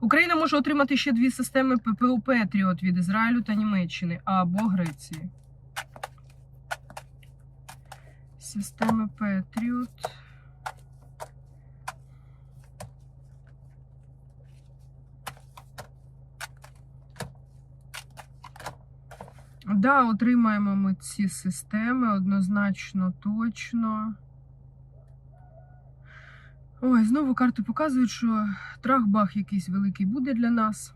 Україна може отримати ще дві системи ППО Петріот від Ізраїлю та Німеччини або Греції. Системи Петріот. Да, отримаємо ми ці системи однозначно, точно. Ой, знову карти показують, що трах-бах якийсь великий буде для нас.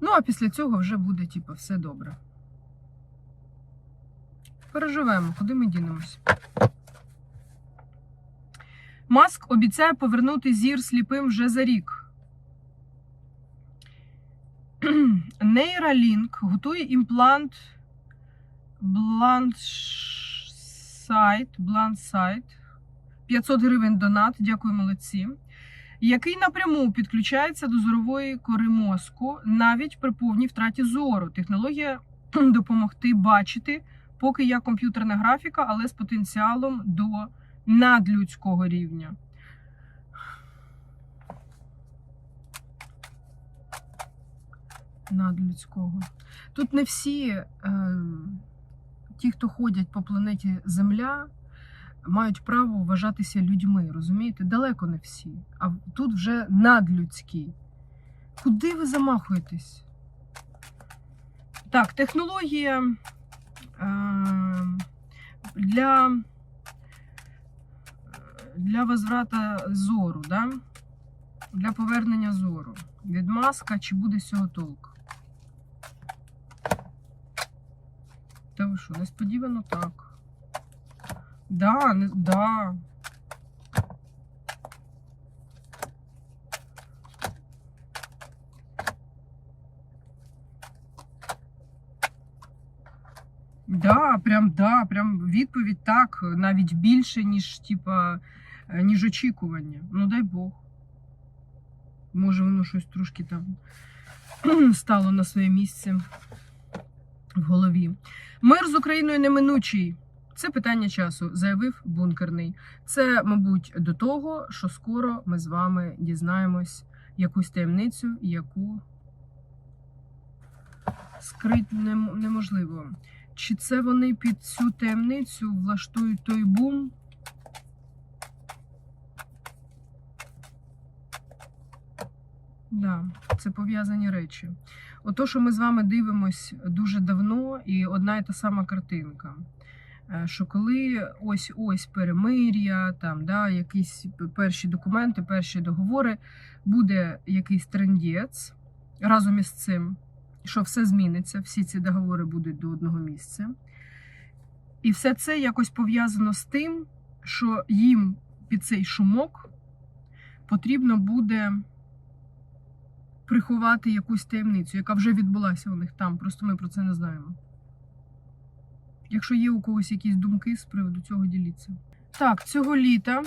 Ну, а після цього вже буде, типу, все добре. Переживемо, куди ми дінемось. Маск обіцяє повернути зір сліпим вже за рік. Neuralink готує імплант Blindsight, Blindsight 500 гривень донат, дякую молодці, який напряму підключається до зорової кори мозку навіть при повній втраті зору. Технологія допомогти бачити, поки я комп'ютерна графіка, але з потенціалом до надлюдського рівня. надлюдського. Тут не всі е, ті, хто ходять по планеті Земля, мають право вважатися людьми, розумієте? Далеко не всі. А тут вже надлюдські. Куди ви замахуєтесь? Так, технологія е, для, для возврата зору, да? для повернення зору. Від маска чи буде з цього толк? Та ви що, несподівано так. Да, не, да. Да, прям да, прям відповідь так, навіть більше, ніж типа, е, ніж очікування. Ну дай Бог. Може, воно щось трошки там стало на своє місце в голові. Мир з Україною неминучий. Це питання часу, заявив бункерний. Це, мабуть, до того, що скоро ми з вами дізнаємось якусь таємницю, яку скрити нем- неможливо. Чи це вони під цю таємницю влаштують той бум? Да, це пов'язані речі. Ото, що ми з вами дивимось дуже давно, і одна і та сама картинка. Е, Що коли ось ось перемир'я, там да, якісь перші документи, перші договори, буде якийсь трендець разом із цим, що все зміниться, всі ці договори будуть до одного місця. І все це якось пов'язано з тим, що їм під цей шумок потрібно буде приховати якусь таємницю, яка вже відбулася у них там. Просто ми про це не знаємо. Якщо є у когось якісь думки з приводу цього, діліться. Так, цього літа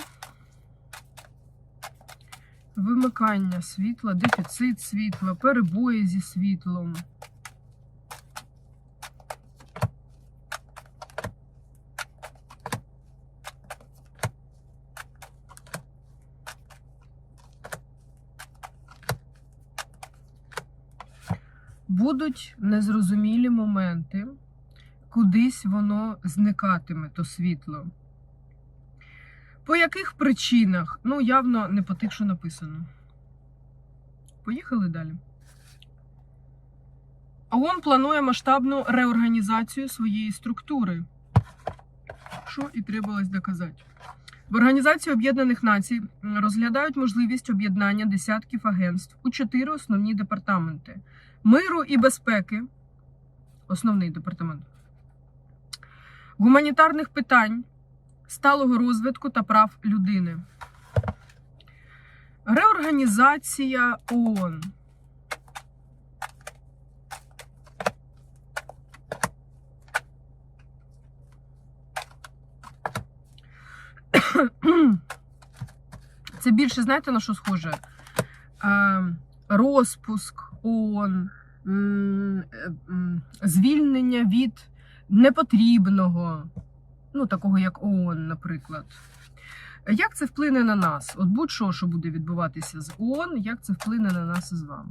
вимикання світла, дефіцит світла, перебої зі світлом. Будуть незрозумілі моменти, кудись воно зникатиме, то світло. По яких причинах? Ну, явно не по тих, що написано. Поїхали далі. ООН планує масштабну реорганізацію своєї структури. Що і требувалось доказати. В Організації Об'єднаних Націй розглядають можливість об'єднання десятків агентств у чотири основні департаменти: миру і безпеки, основний департамент, гуманітарних питань, сталого розвитку та прав людини. Реорганізація ООН. Це більше, знаєте, на що схоже? Е, розпуск ООН, е, звільнення від непотрібного, ну, такого як ООН, наприклад. Як це вплине на нас? От будь-що, що буде відбуватися з ООН, як це вплине на нас з вами?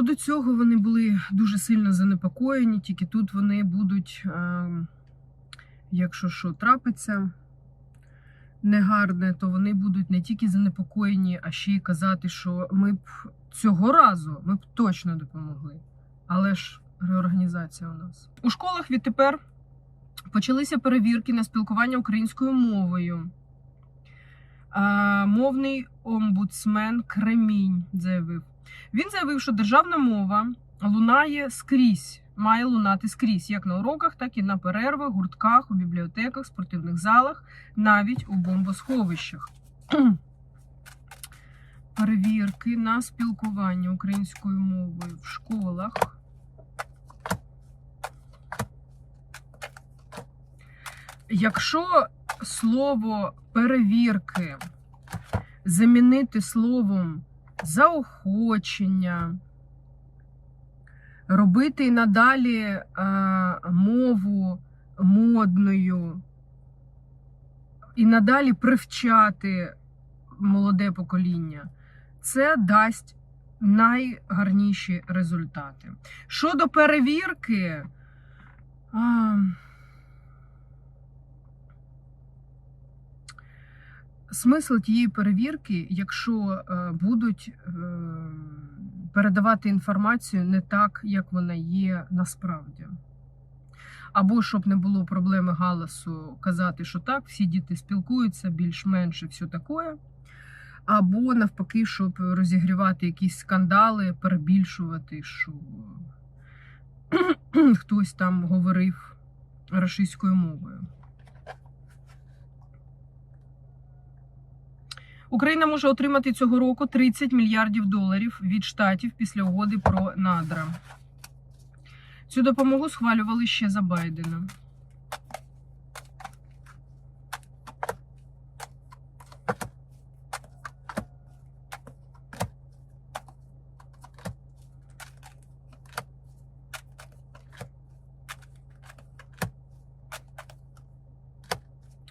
Щодо цього вони були дуже сильно занепокоєні, тільки тут вони будуть, е, якщо що трапиться негарне, то вони будуть не тільки занепокоєні, а ще й казати, що ми б цього разу ми б точно допомогли. Але ж реорганізація у нас. У школах відтепер почалися перевірки на спілкування українською мовою. Мовний омбудсмен Кремінь заявив. Він заявив, що державна мова лунає скрізь, має лунати скрізь, як на уроках, так і на перервах, гуртках, у бібліотеках, спортивних залах, навіть у бомбосховищах. Перевірки на спілкування українською мовою в школах. Якщо слово перевірки замінити словом заохочення, робити і надалі е, мову модною, і надалі привчати молоде покоління, це дасть найгарніші результати. Щодо перевірки, смисл тієї перевірки, якщо е, будуть е, передавати інформацію не так, як вона є насправді. Або щоб не було проблеми галасу казати, що так, всі діти спілкуються більш-менш і все таке. Або навпаки, щоб розігрівати якісь скандали, перебільшувати, що хтось там говорив російською мовою. Україна може отримати цього року 30 мільярдів доларів від штатів після угоди про надра. Цю допомогу схвалювали ще за Байдена.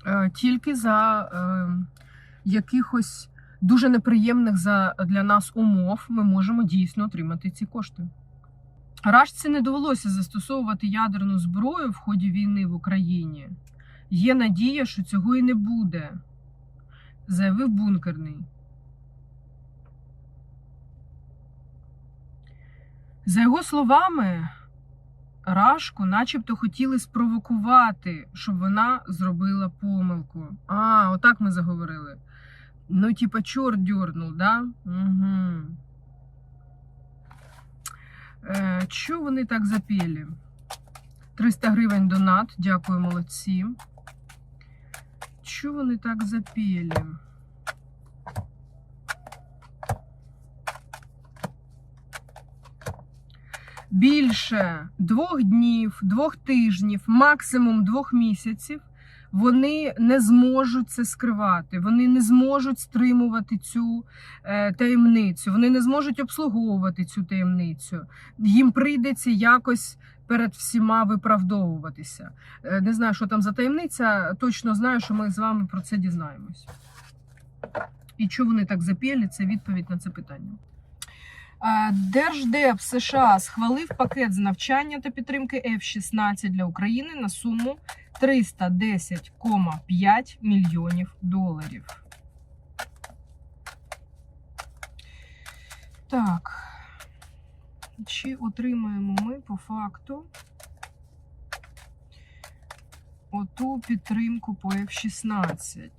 Е, Тільки за е, якихось дуже неприємних за, для нас умов ми можемо дійсно отримати ці кошти. Рашці не довелося застосовувати ядерну зброю в ході війни в Україні. Є надія, що цього і не буде, заявив бункерний. За його словами, Рашку начебто хотіли спровокувати, щоб вона зробила помилку. А, отак ми заговорили. Ну, типа, чорт дьорнув, да? Угу. Е, Що вони так запели? 300 гривень донат, дякую, молодці. Що вони так запели? Більше двох днів, двох тижнів, максимум двох місяців вони не зможуть це скривати, вони не зможуть стримувати цю е, таємницю, вони не зможуть обслуговувати цю таємницю. Їм прийдеться якось перед всіма виправдовуватися. Е, не знаю, що там за таємниця. Точно знаю, що ми з вами про це дізнаємось. І чого вони так запєлі, це відповідь на це питання. Держдеп США схвалив пакет з навчання та підтримки F-16 для України на суму 310,5 мільйонів доларів. Так. Чи отримаємо ми по факту оту підтримку по F-16?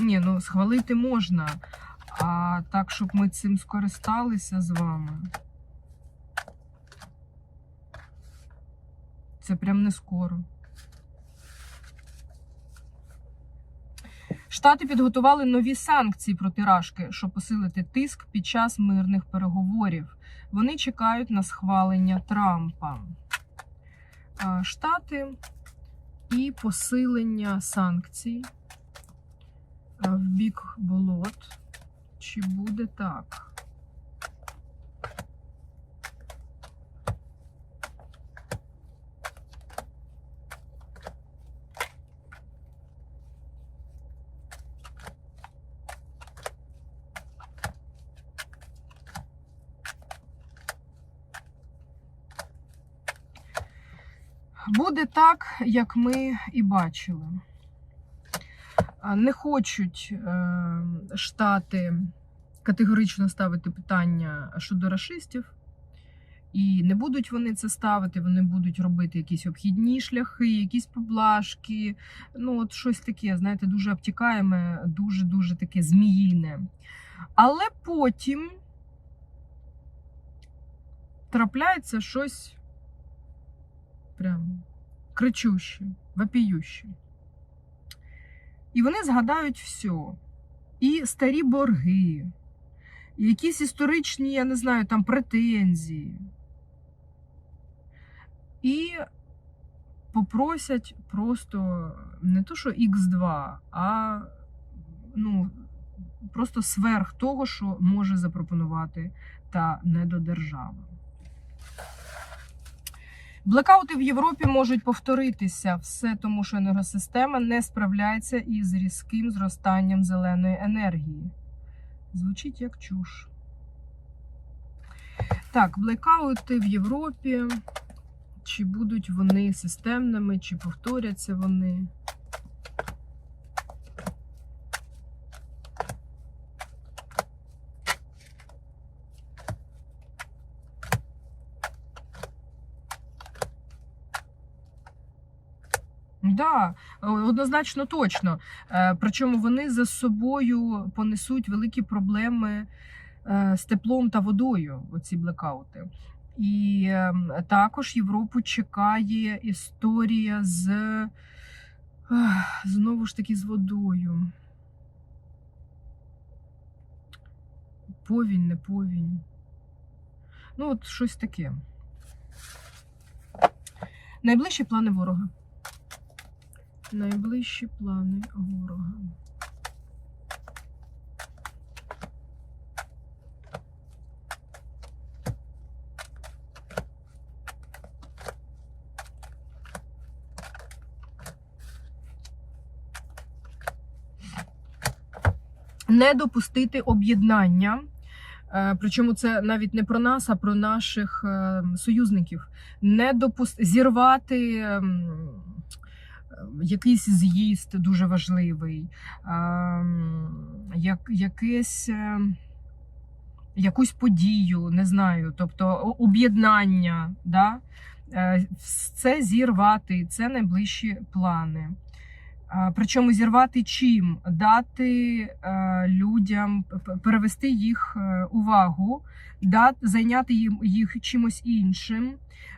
Ні, ну схвалити можна. А так, щоб ми цим скористалися з вами. Це прям не скоро. Штати підготували нові санкції проти Рашки, щоб посилити тиск під час мирних переговорів. Вони чекають на схвалення Трампа. Штати і посилення санкцій в бік болот. Чи буде так? Буде так, як ми і бачили. Не хочуть е, штати категорично ставити питання щодо расистів, і не будуть вони це ставити, вони будуть робити якісь обхідні шляхи, якісь поблажки. Ну, от щось таке, знаєте, дуже обтікаєме, дуже-дуже таке зміїне. Але потім трапляється щось прям кричуще, вопіюще. І вони згадають все. І старі борги, і якісь історичні, я не знаю, там претензії. І попросять просто не то, що Х2, а ну, просто сверх того, що може запропонувати та недодержава. Блекаути в Європі можуть повторитися все тому, що енергосистема не справляється із різким зростанням зеленої енергії. Звучить як чуш. Так, блекаути в Європі. Чи будуть вони системними, чи повторяться вони? Да, однозначно точно. Е, Причому вони за собою понесуть великі проблеми е, з теплом та водою, оці блекаути. І також Європу чекає історія з знову ж таки з водою. Повінь, не повінь. Ну, от щось таке. Найближчі плани ворога. Найближчі плани ворога. Не допустити об'єднання. Е, Причому це навіть не про нас, а про наших е, союзників. Не допуст... зірвати ем, якийсь з'їзд дуже важливий, ем, як, якесь, е, якусь подію, не знаю, тобто об'єднання. Да? Е, Це зірвати, це найближчі плани. Причому зірвати чим? Дати е, людям, перевести їх увагу, зайняти їх чимось іншим.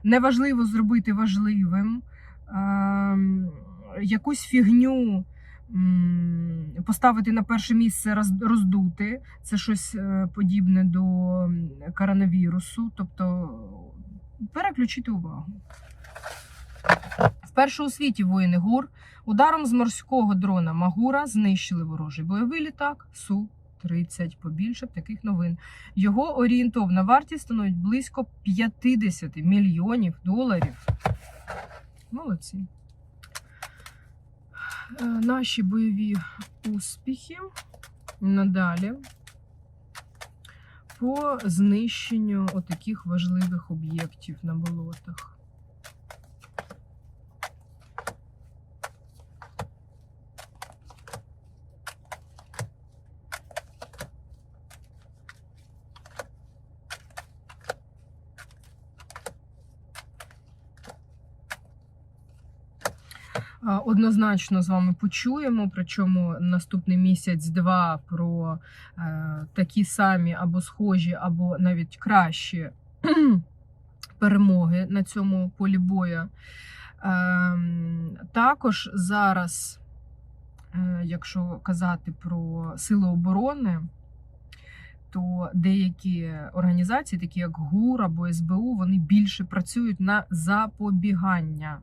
Неважливо зробити важливим. Якусь фігню поставити на перше місце, роз- роздути. Це щось е, подібне до коронавірусу. Тобто переключити увагу. Вперше у світі воїни ГУР ударом з морського дрона Магура знищили ворожий бойовий літак Су-30. Побільше б таких новин. Його орієнтовна вартість становить близько 50 мільйонів доларів. Молодці. Е, Наші бойові успіхи надалі по знищенню отаких важливих об'єктів на болотах. Однозначно з вами почуємо. Причому наступний місяць-два про е, такі самі або схожі, або навіть кращі перемоги на цьому полі бою. Ем, також зараз е, якщо казати про сили оборони, то деякі організації, такі як ГУР або СБУ, вони більше працюють на запобігання.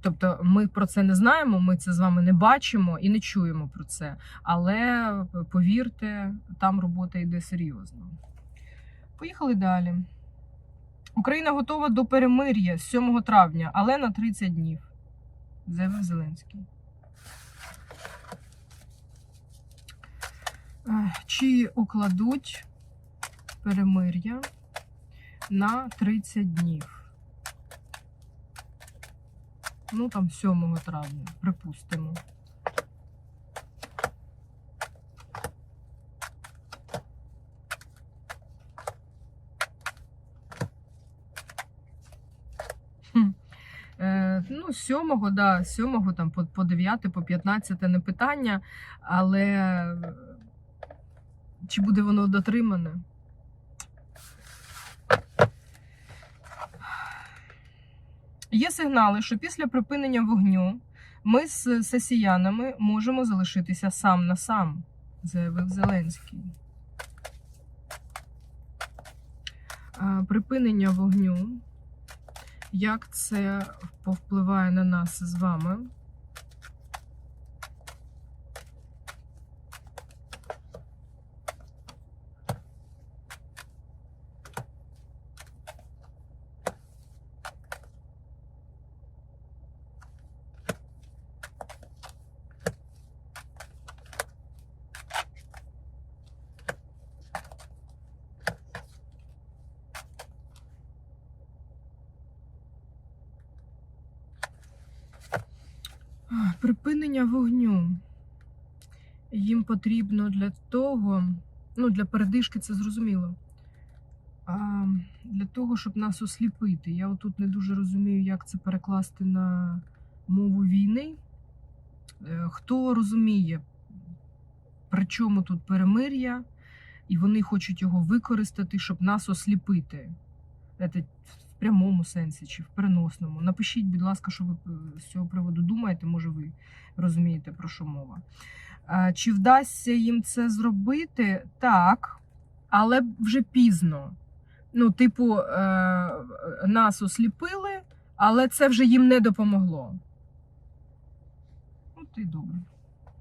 Тобто ми про це не знаємо, ми це з вами не бачимо і не чуємо про це. Але повірте, там робота йде серйозно. Поїхали далі. Україна готова до перемир'я з 7 травня, але на 30 днів. Заявив Зеленський. Е, Чи укладуть перемир'я на 30 днів? Ну, там 7 травня, припустимо. Е, ну, 7, да, 7 там, по, по 9, по 15 не питання, але е, чи буде воно дотримане? Є сигнали, що після припинення вогню ми з сесіянами можемо залишитися сам на сам, заявив Зеленський. Припинення вогню. Як це повпливає на нас з вами? А, Припинення вогню. Їм потрібно для того, ну, для передишки це зрозуміло. А для того, щоб нас осліпити. Я отут не дуже розумію, як це перекласти на мову війни. Е, Хто розуміє, при чому тут перемир'я, і вони хочуть його використати, щоб нас осліпити. Це прямому сенсі чи в переносному. Напишіть, будь ласка, що ви е, з цього приводу думаєте, може ви розумієте, про що мова. Чи вдасться їм це зробити? Так, але вже пізно. Ну, типу, е, нас осліпили, але це вже їм не допомогло. От і добре.